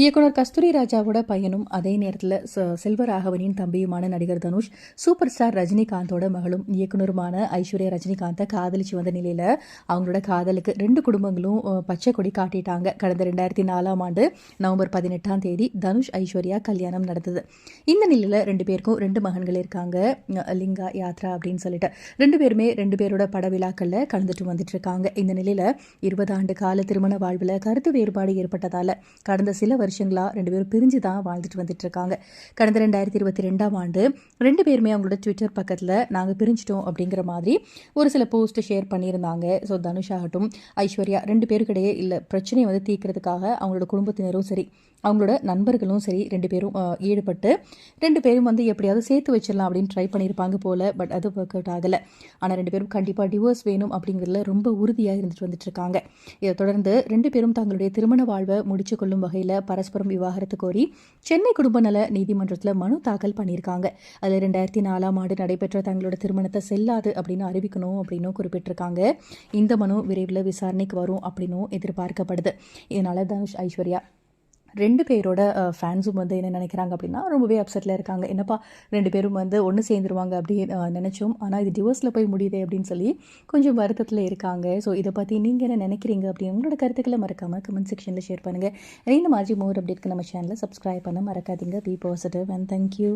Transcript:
இயக்குனர் கஸ்தூரி ராஜாவோட பையனும் அதே நேரத்தில் செல்வராகவனின் தம்பியுமான நடிகர் தனுஷ் சூப்பர் ஸ்டார் ரஜினிகாந்தோட மகளும் இயக்குனருமான ஐஸ்வர்யா ரஜினிகாந்தை காதலிச்சு வந்த நிலையில் அவங்களோட காதலுக்கு ரெண்டு குடும்பங்களும் பச்சை கொடி காட்டிட்டாங்க. கடந்த ரெண்டாயிரத்தி நாலாம் ஆண்டு நவம்பர் பதினெட்டாம் தேதி தனுஷ் ஐஸ்வர்யா கல்யாணம் நடந்தது. இந்த நிலையில் ரெண்டு பேருக்கும் ரெண்டு மகன்கள் இருக்காங்க. லிங்கா யாத்ரா அப்படின்னு சொல்லிட்டு ரெண்டு பேருமே ரெண்டு பேரோட பட விழாக்களில் கலந்துட்டு வந்துட்டு இருக்காங்க. இந்த நிலையில் இருபது ஆண்டு கால திருமண வாழ்வில் கருத்து வேறுபாடு ஏற்பட்டதால் கடந்த சில வருஷங்களாக ரெண்டு பேரும் பிரிஞ்சு தான் வாழ்ந்துட்டு வந்துட்டு இருக்காங்க கடந்த ரெண்டாயிரத்தி இருபத்தி ரெண்டாம் ஆண்டு ரெண்டு பேருமே அவங்களோட ட்விட்டர் பக்கத்தில் நாங்கள் பிரிஞ்சிட்டோம் அப்படிங்கிற மாதிரி ஒரு சில போஸ்ட் ஷேர் பண்ணியிருந்தாங்க. ஸோ தனுஷ் ஆகட்டும் ஐஸ்வர்யா ரெண்டு பேருக்கிடையே இல்லை பிரச்சனையை வந்து தீர்க்கறதுக்காக அவங்களோட குடும்பத்தினரும் சரி அவங்களோட நண்பர்களும் சரி ரெண்டு பேரும் ஈடுபட்டு ரெண்டு பேரும் வந்து எப்படியாவது சேர்த்து வச்சிடலாம் அப்படின்னு ட்ரை பண்ணியிருப்பாங்க போல பட் அது ஒர்க் அவுட் ஆகலை. ஆனால் ரெண்டு பேரும் கண்டிப்பாக டிவோர்ஸ் வேணும் அப்படிங்கிறதுல ரொம்ப உறுதியாக இருந்துட்டு வந்துட்டு இருக்காங்க இதை தொடர்ந்து ரெண்டு பேரும் தங்களுடைய திருமண வாழ்வை முடிச்சு கொள்ளும் வகையில் பரஸ்பரம் விவாகரத்து கோரி சென்னை குடும்ப நல நீதிமன்றத்தில் மனு தாக்கல் பண்ணியிருக்காங்க. அதில் ரெண்டாயிரத்தி நாலாம் ஆண்டு நடைபெற்ற தங்களோட திருமணத்தை செல்லாது அப்படின்னு அறிவிக்கணும் அப்படின்னும் குறிப்பிட்டிருக்காங்க. இந்த மனு விரைவில் விசாரணைக்கு வரும் அப்படின்னும் எதிர்பார்க்கப்படுது. இதனால தனுஷ் ஐஸ்வர்யா ரெண்டு பேரோட ஃபேன்ஸும் வந்து என்ன நினைக்கிறாங்க அப்படின்னா ரொம்பவே அப்செட்டில் இருக்காங்க. என்னப்பா ரெண்டு பேரும் வந்து ஒன்று சேர்ந்துருவாங்க அப்படின்னு நினச்சோம். ஆனால் இது டிவோர்ஸில் போய் முடியுதே அப்படின்னு சொல்லி கொஞ்சம் வருத்தத்தில் இருக்காங்க. ஸோ இதை பற்றி நீங்கள் என்ன நினைக்கிறீங்க அப்படின்னு உங்களோட கருத்துக்களை மறக்காமல் கமெண்ட் செக்ஷனில் ஷேர் பண்ணுங்கள் இந்த மாதிரி மோர் அப்டேட்க்கு நம்ம சேனலை சப்ஸ்கிரைப் பண்ண மறக்காதீங்க. B positive and thank you